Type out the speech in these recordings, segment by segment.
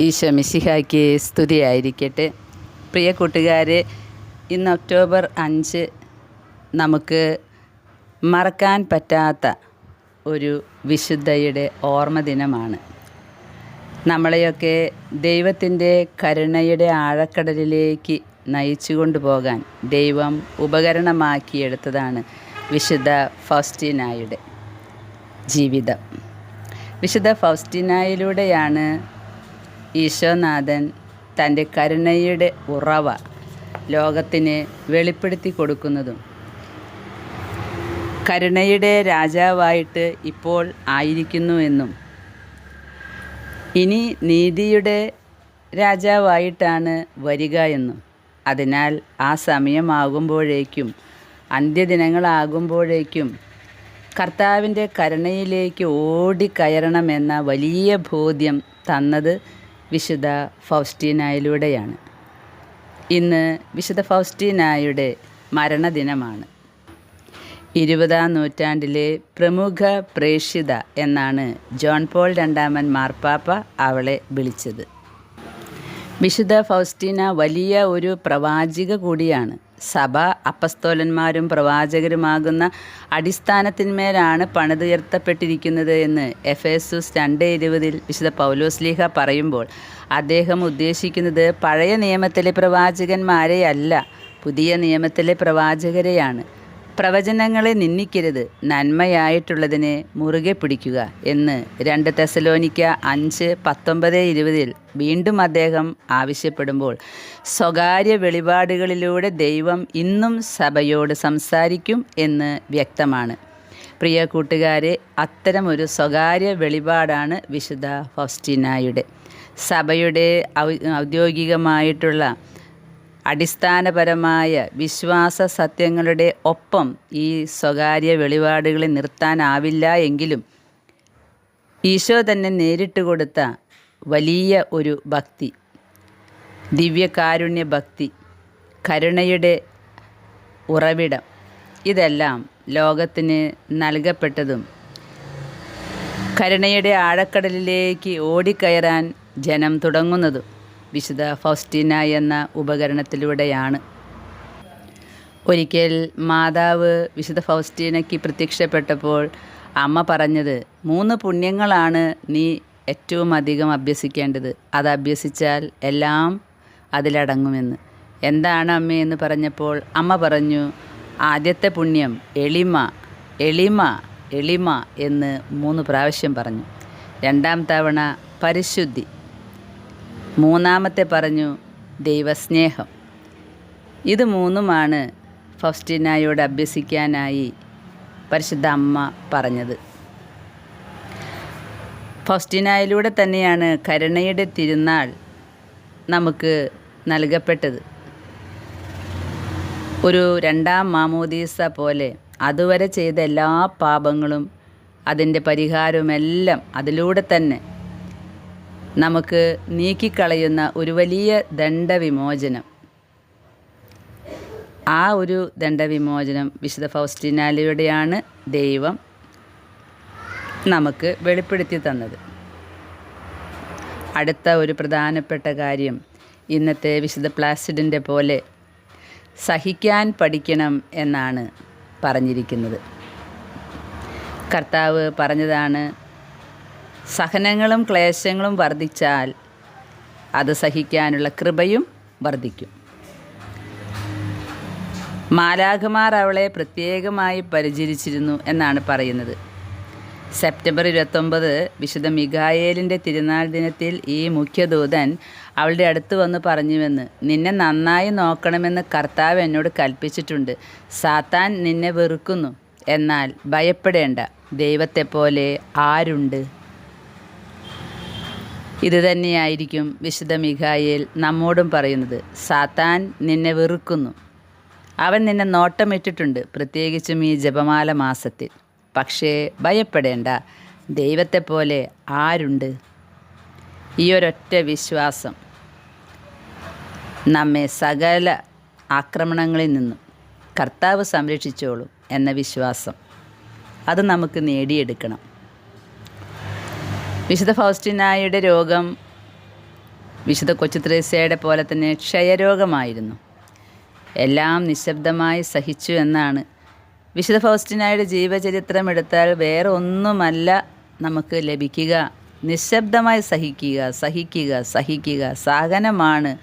ഈശോ മിശിഹായ്ക്ക് സ്തുതിയായിരിക്കട്ടെ. പ്രിയ കൂട്ടുകാരെ ഇന്ന് ഒക്ടോബർ അഞ്ച് നമുക്ക് മറക്കാൻ പറ്റാത്ത ഒരു വിശുദ്ധയുടെ ഓർമ്മ ദിനമാണ്. നമ്മളെയൊക്കെ ദൈവത്തിന്റെ കരുണയുടെ ആഴക്കടലിലേക്ക് നയിച്ചു കൊണ്ടുപോകാൻ ദൈവം ഉപകരണമാക്കിയെടുത്തതാണ് വിശുദ്ധ ഫൗസ്റ്റീനായുടെ ജീവിതം. വിശുദ്ധ ഫൗസ്റ്റീനായിലൂടെയാണ് ഈശോനാഥൻ തന്റെ കരുണയുടെ ഉറവ ലോകത്തിന് വെളിപ്പെടുത്തി കൊടുക്കുന്നതും കരുണയുടെ രാജാവായിട്ട് ഇപ്പോൾ ആയിരിക്കുന്നുവെന്നും ഇനി നീതിയുടെ രാജാവായിട്ടാണ് വരിക എന്നും. അതിനാൽ ആ സമയമാകുമ്പോഴേക്കും അന്ത്യദിനങ്ങളാകുമ്പോഴേക്കും കർത്താവിന്റെ കരുണയിലേക്ക് ഓടിക്കയറണമെന്ന വലിയ ബോധ്യം തന്നത് വിശുദ്ധ ഫൗസ്റ്റീനായിലൂടെയാണ്. ഇന്ന് വിശുദ്ധ ഫൗസ്റ്റീനായുടെ മരണദിനമാണ്. ഇരുപതാം നൂറ്റാണ്ടിലെ പ്രമുഖ പ്രേക്ഷിത എന്നാണ് ജോൺ പോൾ രണ്ടാമൻ മാർപ്പാപ്പ അവളെ വിളിച്ചത്. വിശുദ്ധ ഫൗസ്റ്റീന വലിയ ഒരു പ്രവാചിക കൂടിയാണ്. സഭ അപ്പസ്തോലന്മാരും പ്രവാചകരുമാകുന്ന അടിസ്ഥാനത്തിന്മേലാണ് പണിതുയർത്തപ്പെട്ടിരിക്കുന്നത് എന്ന് എഫേസുസ് രണ്ട് ഇരുപതിൽ വിശുദ്ധ പൗലോസ്ലീഹ പറയുമ്പോൾ അദ്ദേഹം ഉദ്ദേശിക്കുന്നത് പഴയ നിയമത്തിലെ പ്രവാചകന്മാരെയല്ല പുതിയ നിയമത്തിലെ പ്രവാചകരെയാണ്. പ്രവചനങ്ങളെ നിന്ദിക്കരുത്. നന്മയായിട്ടുള്ളതിനെ മുറുകെ പിടിക്കുക എന്ന് രണ്ട് തെസലോനിക്ക അഞ്ച് പത്തൊമ്പത് ഇരുപതിൽ വീണ്ടും അദ്ദേഹം ആവശ്യപ്പെടുമ്പോൾ സ്വകാര്യ വെളിപാടുകളിലൂടെ ദൈവം ഇന്നും സഭയോട് സംസാരിക്കും എന്ന് വ്യക്തമാണ്. പ്രിയ കൂട്ടുകാരെ അത്തരമൊരു സ്വകാര്യ വെളിപാടാണ് വിശുദ്ധ ഫൗസ്റ്റീനായുടെ. സഭയുടെ ഔദ്യോഗികമായിട്ടുള്ള അടിസ്ഥാനപരമായ വിശ്വാസ സത്യങ്ങളുടെ ഒപ്പം ഈ സ്വകാര്യ വെളിപാടുകളെ നിർത്താനാവില്ല എങ്കിലും ഈശോ തന്നെ നേരിട്ട് കൊടുത്ത വലിയ ഒരു ഭക്തി ദിവ്യകാരുണ്യ ഭക്തി കരുണയുടെ ഉറവിടം. ഇതെല്ലാം ലോകത്തിന് നൽകപ്പെട്ടതും കരുണയുടെ ആഴക്കടലിലേക്ക് ഓടിക്കയറാൻ ജനം തുടങ്ങുന്നതും വിശുദ്ധ ഫൗസ്റ്റീന എന്ന ഉപകരണത്തിലൂടെയാണ്. ഒരിക്കൽ മാതാവ് വിശുദ്ധ ഫൗസ്റ്റീനയ്ക്ക് പ്രത്യക്ഷപ്പെട്ടപ്പോൾ അമ്മ പറഞ്ഞത് മൂന്ന് പുണ്യങ്ങളാണ് നീ ഏറ്റവും അധികം അഭ്യസിക്കേണ്ടത്. അത് അഭ്യസിച്ചാൽ എല്ലാം അതിലടങ്ങുമെന്ന്. എന്താണ് അമ്മയെന്ന് പറഞ്ഞപ്പോൾ അമ്മ പറഞ്ഞു ആദ്യത്തെ പുണ്യം എളിമ എളിമ എളിമ എന്ന് മൂന്ന് പ്രാവശ്യം പറഞ്ഞു. രണ്ടാം തവണ പരിശുദ്ധി. മൂന്നാമത്തെ പറഞ്ഞു ദൈവസ്നേഹം. ഇത് മൂന്നുമാണ് ഫൗസ്റ്റിനായോട് അഭ്യസിക്കാനായി പരിശുദ്ധ അമ്മ പറഞ്ഞത്. ഫൗസ്റ്റിനായിലൂടെ തന്നെയാണ് കരുണയുടെ തിരുനാൾ നമുക്ക് നൽകപ്പെട്ടത്. ഒരു രണ്ടാം മാമോദീസ പോലെ അതുവരെ ചെയ്ത എല്ലാ പാപങ്ങളും അതിന്റെ പരിഹാരവുമെല്ലാം അതിലൂടെ തന്നെ നമുക്ക് നീക്കിക്കളയുന്ന ഒരു വലിയ ദണ്ഡവിമോചനം. ആ ഒരു ദണ്ഡവിമോചനം വിശുദ്ധ ഫൗസ്റ്റിനാലിയുടെയാണ് ദൈവം നമുക്ക് വെളിപ്പെടുത്തി തന്നത്. അടുത്ത ഒരു പ്രധാനപ്പെട്ട കാര്യം ഇന്നത്തെ വിശുദ്ധ പ്ലാസിഡിന്റെ പോലെ സഹിക്കാൻ പഠിക്കണം എന്നാണ് പറഞ്ഞിരിക്കുന്നത്. കർത്താവ് പറഞ്ഞതാണ് സഹനങ്ങളും ക്ലേശങ്ങളും വർദ്ധിച്ചാൽ അത് സഹിക്കാനുള്ള കൃപയും വർദ്ധിക്കും. മാലാഖമാർ അവളെ പ്രത്യേകമായി പരിചരിച്ചിരുന്നു എന്നാണ് പറയുന്നത്. സെപ്റ്റംബർ ഇരുപത്തൊമ്പത് വിശുദ്ധ മിഖായേലിന്റെ തിരുനാൾ ദിനത്തിൽ ഈ മുഖ്യദൂതൻ അവളുടെ അടുത്ത് വന്ന് പറഞ്ഞുവെന്ന് നിന്നെ നന്നായി നോക്കണമെന്ന് കർത്താവ് എന്നോട് കൽപ്പിച്ചിട്ടുണ്ട്. സാത്താൻ നിന്നെ വെറുക്കുന്നു. എന്നാൽ ഭയപ്പെടേണ്ട. ദൈവത്തെപ്പോലെ ആരുണ്ട്? ഇത് തന്നെയായിരിക്കും വിശുദ്ധ മിഖായേൽ നമ്മോടും പറയുന്നത്. സാത്താൻ നിന്നെ വെറുക്കുന്നു. അവൻ നിന്നെ നോട്ടമിട്ടിട്ടുണ്ട് പ്രത്യേകിച്ചും ഈ ജപമാല മാസത്തിൽ. പക്ഷേ ഭയപ്പെടേണ്ട. ദൈവത്തെപ്പോലെ ആരുണ്ട്? ഈ ഒരൊറ്റ വിശ്വാസം നമ്മെ സകല ആക്രമണങ്ങളിൽ നിന്നും കർത്താവ് സംരക്ഷിച്ചോളും എന്ന വിശ്വാസം. അത് നമുക്ക് നേടിയെടുക്കണം. വിശുദ്ധ ഫൗസ്റ്റിനായുടെ രോഗം വിശുദ്ധ കൊച്ചുത്രേസ്യയുടെ പോലെ തന്നെ ക്ഷയരോഗമായിരുന്നു. എല്ലാം നിശബ്ദമായി സഹിച്ചു എന്നാണ്. വിശുദ്ധ ഫൗസ്റ്റിനായുടെ ജീവചരിത്രം എടുത്താൽ വേറെ ഒന്നുമല്ല നമുക്ക് ലഭിക്കുക. നിശബ്ദമായി സഹിക്കുക സഹിക്കുക സഹിക്കുക. സഹനമാണ്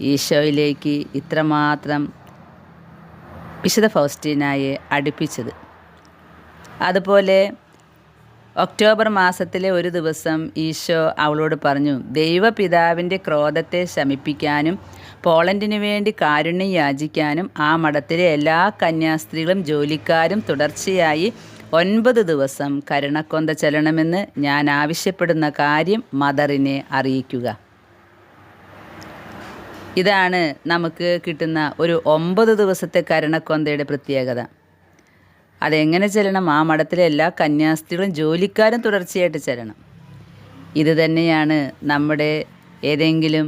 ഈശോയിലേക്ക് ഇത്രമാത്രം വിശുദ്ധ ഫൗസ്റ്റീനായെ അടുപ്പിച്ചത്. അതുപോലെ ഒക്ടോബർ മാസത്തിലെ ഒരു ദിവസം ഈശോ അവളോട് പറഞ്ഞു ദൈവപിതാവിന്റെ ക്രോധത്തെ ശമിപ്പിക്കാനും പോളണ്ടിനു വേണ്ടി കാരുണ്യം യാചിക്കാനും ആ മഠത്തിലെ എല്ലാ കന്യാസ്ത്രീകളും ജോലിക്കാരും തുടർച്ചയായി ഒൻപത് ദിവസം കരുണക്കൊന്ത ചെല്ലണമെന്ന് ഞാൻ ആവശ്യപ്പെടുന്ന കാര്യം മദറിനെ അറിയിക്കുക. ഇതാണ് നമുക്ക് കിട്ടുന്ന ഒരു ഒമ്പത് ദിവസത്തെ കരുണക്കൊന്തയുടെ പ്രത്യേകത. അതെങ്ങനെ ചെല്ലണം? ആ മഠത്തിലെ എല്ലാ കന്യാസ്ത്രീകളും ജോലിക്കാരും തുടർച്ചയായിട്ട് ചെല്ലണം. ഇത് തന്നെയാണ് നമ്മുടെ ഏതെങ്കിലും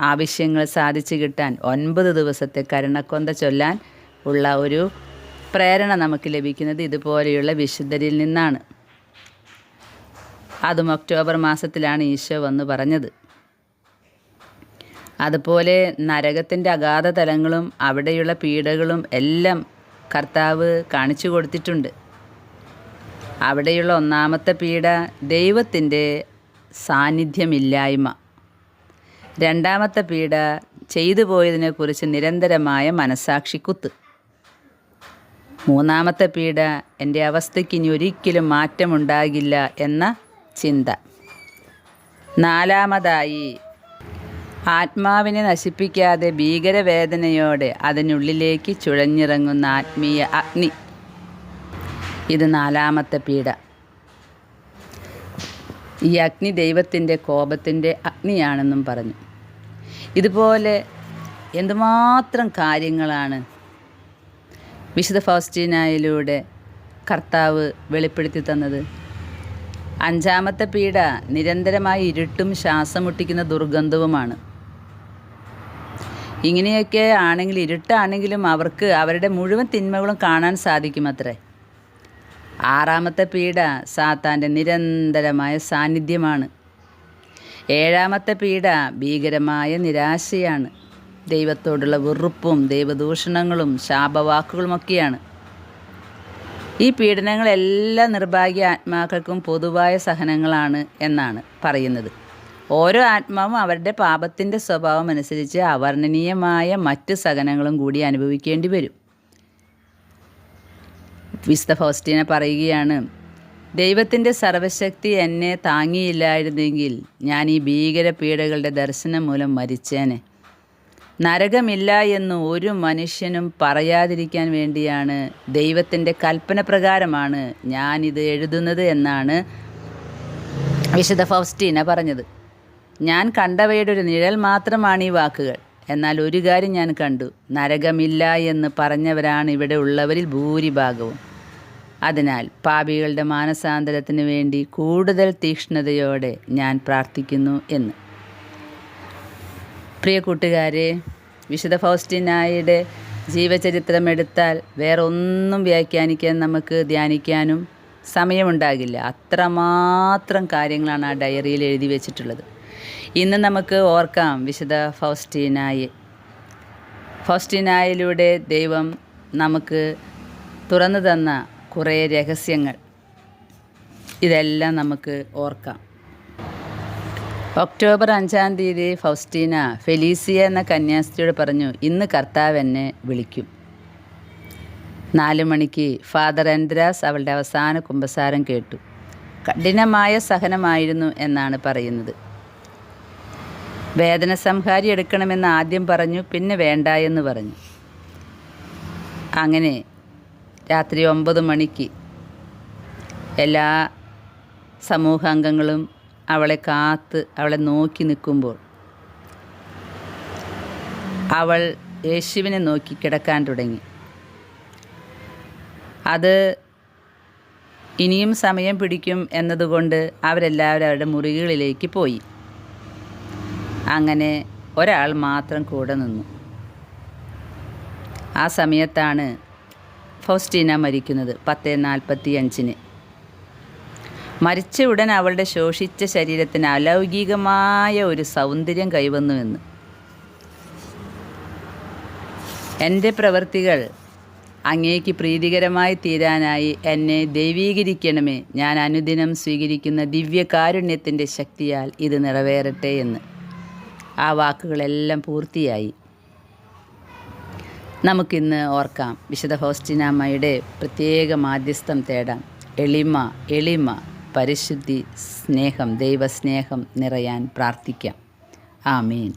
ആവശ്യങ്ങൾ സാധിച്ചു കിട്ടാൻ ഒൻപത് ദിവസത്തെ കരുണക്കൊന്ത ചൊല്ലാൻ ഉള്ള ഒരു പ്രേരണ നമുക്ക് ലഭിക്കുന്നത് ഇതുപോലെയുള്ള വിശുദ്ധരിൽ നിന്നാണ്. അതും ഒക്ടോബർ മാസത്തിലാണ് ഈശോ വന്ന് പറഞ്ഞത്. അതുപോലെ നരകത്തിന്റെ അഗാധ തലങ്ങളും അവിടെയുള്ള പീഡകളും എല്ലാം കർത്താവ് കാണിച്ചു കൊടുത്തിട്ടുണ്ട്. അവിടെയുള്ള ഒന്നാമത്തെ പീഡ ദൈവത്തിന്റെ സാന്നിധ്യമില്ലായ്മ. രണ്ടാമത്തെ പീഡ ചെയ്തു പോയതിനെക്കുറിച്ച് നിരന്തരമായ മനസാക്ഷിക്കുത്ത് മൂന്നാമത്തെ പീഡ എന്റെ അവസ്ഥയ്ക്ക് ഇനി ഒരിക്കലും മാറ്റമുണ്ടാകില്ല എന്ന ചിന്ത. നാലാമതായി ആത്മാവിനെ നശിപ്പിക്കാതെ ഭീകരവേദനയോടെ അതിനുള്ളിലേക്ക് ചുഴഞ്ഞിറങ്ങുന്ന ആത്മീയ അഗ്നി. ഇത് നാലാമത്തെ പീഡ. ഈ അഗ്നി ദൈവത്തിന്റെ കോപത്തിന്റെ അഗ്നിയാണെന്നും പറഞ്ഞു. ഇതുപോലെ എന്തുമാത്രം കാര്യങ്ങളാണ് വിശുദ്ധ ഫൗസ്റ്റീനായിലൂടെ കർത്താവ് വെളിപ്പെടുത്തി തന്നത്. അഞ്ചാമത്തെ പീഡ നിരന്തരമായി ഇരുട്ടും ശ്വാസം മുട്ടിക്കുന്ന ദുർഗന്ധവുമാണ്. ഇങ്ങനെയൊക്കെ ആണെങ്കിൽ ഇരുട്ടാണെങ്കിലും അവർക്ക് അവരുടെ മുഴുവൻ തിന്മകളും കാണാൻ സാധിക്കുമത്രേ ആറാമത്തെ പീഡ സാത്താന്റെ നിരന്തരമായ സാന്നിധ്യമാണ്. ഏഴാമത്തെ പീഡ ഭീകരമായ നിരാശയാണ്. ദൈവത്തോടുള്ള വെറുപ്പും ദൈവദൂഷണങ്ങളും ശാപവാക്കുകളുമൊക്കെയാണ്. ഈ പീഡനങ്ങളെല്ലാ നിർഭാഗ്യ ആത്മാക്കൾക്കും പൊതുവായ സഹനങ്ങളാണ് എന്നാണ് പറയുന്നത്. ഓരോ ആത്മാവും അവരുടെ പാപത്തിന്റെ സ്വഭാവം അനുസരിച്ച് അവർണനീയമായ മറ്റ് സഹനങ്ങളും കൂടി അനുഭവിക്കേണ്ടി വരും. വിസ്ത ഫൗസ്റ്റീന പറയുകയാണ് ദൈവത്തിന്റെ സർവശക്തി എന്നെ താങ്ങിയില്ലായിരുന്നെങ്കിൽ ഞാൻ ഈ ഭീകര പീഡകളുടെ ദർശനം മൂലം മരിച്ചേനെ. നരകമില്ല എന്ന് ഒരു മനുഷ്യനും പറയാതിരിക്കാൻ വേണ്ടിയാണ് ദൈവത്തിന്റെ കൽപ്പന പ്രകാരമാണ് ഞാനിത് എഴുതുന്നത് എന്നാണ് വിശുദ്ധ ഫൗസ്റ്റീന പറഞ്ഞത്. ഞാൻ കണ്ടവയുടെ ഒരു നിഴൽ മാത്രമാണ് ഈ വാക്കുകൾ. എന്നാൽ ഒരു കാര്യം ഞാൻ കണ്ടു. നരകമില്ല എന്ന് പറഞ്ഞവരാണ് ഇവിടെ ഉള്ളവരിൽ ഭൂരിഭാഗവും. അതിനാൽ പാപികളുടെ മാനസാന്തരത്തിന് വേണ്ടി കൂടുതൽ തീക്ഷ്ണതയോടെ ഞാൻ പ്രാർത്ഥിക്കുന്നു എന്ന്. പ്രിയ കൂട്ടുകാരെ വിശുദ്ധ ഫൗസ്റ്റിനായുടെ ജീവചരിത്രം എടുത്താൽ വേറെ ഒന്നും വ്യാഖ്യാനിക്കാൻ നമുക്ക് ധ്യാനിക്കാനും സമയമുണ്ടാകില്ല. അത്രമാത്രം കാര്യങ്ങളാണ് ആ ഡയറിയിൽ എഴുതി വെച്ചിട്ടുള്ളത്. ഇന്ന് നമുക്ക് ഓർക്കാം വിശുദ്ധ ഫൗസ്റ്റീനായി. ഫൗസ്റ്റീനായിലൂടെ ദൈവം നമുക്ക് തുറന്നു തന്ന കുറേ രഹസ്യങ്ങൾ. ഇതെല്ലാം നമുക്ക് ഓർക്കാം. ഒക്ടോബർ അഞ്ചാം തീയതി ഫൗസ്റ്റീന ഫെലീസിയ എന്ന കന്യാസ്ത്രീയോട് പറഞ്ഞു ഇന്ന് കർത്താവ് എന്നെ വിളിക്കും. നാല് മണിക്ക് ഫാദർ എൻദ്രാസ് അവളുടെ അവസാന കുമ്പസാരം കേട്ടു. കഠിനമായ സഹനമായിരുന്നു എന്നാണ് പറയുന്നത്. വേദന സംഹാരി എടുക്കണമെന്ന് ആദ്യം പറഞ്ഞു പിന്നെ വേണ്ട എന്ന് പറഞ്ഞു. അങ്ങനെ രാത്രി ഒമ്പത് മണിക്ക് എല്ലാ സമൂഹാംഗങ്ങളും അവളെ കാത്ത് അവളെ നോക്കി നിൽക്കുമ്പോൾ അവൾ യേശുവിനെ നോക്കി കിടക്കാൻ തുടങ്ങി. അത് ഇനിയും സമയം പിടിക്കും എന്നതുകൊണ്ട് അവരെല്ലാവരും അവരുടെ മുറികളിലേക്ക് പോയി. അങ്ങനെ ഒരാൾ മാത്രം കൂടെ നിന്നു. ആ സമയത്താണ് ഫൗസ്റ്റീന മരിക്കുന്നത് പത്ത് നാൽപ്പത്തി അഞ്ചിന് മരിച്ച ഉടൻ അവളുടെ ശോഷിച്ച ശരീരത്തിന് അലൗകികമായ ഒരു സൗന്ദര്യം കൈവന്നുവെന്ന്. എന്റെ പ്രവൃത്തികൾ അങ്ങേക്ക് പ്രീതികരമായി തീരാനായി എന്നെ ദൈവീകരിക്കണമേ. ഞാൻ അനുദിനം സ്വീകരിക്കുന്ന ദിവ്യകാരുണ്യത്തിന്റെ ശക്തിയാൽ ഇത് നിറവേറട്ടെ എന്ന്. ആ വാക്കുകളെല്ലാം പൂർത്തിയായി. നമുക്കിന്ന് ഓർക്കാം. വിശുദ്ധ ഹോസ്റ്റിനാമ്മയുടെ പ്രത്യേക മാധ്യസ്ഥം തേടാം. എളിമ എളിമ പരിശുദ്ധി സ്നേഹം ദൈവസ്നേഹം നിറയാൻ പ്രാർത്ഥിക്കാം. ആമീൻ.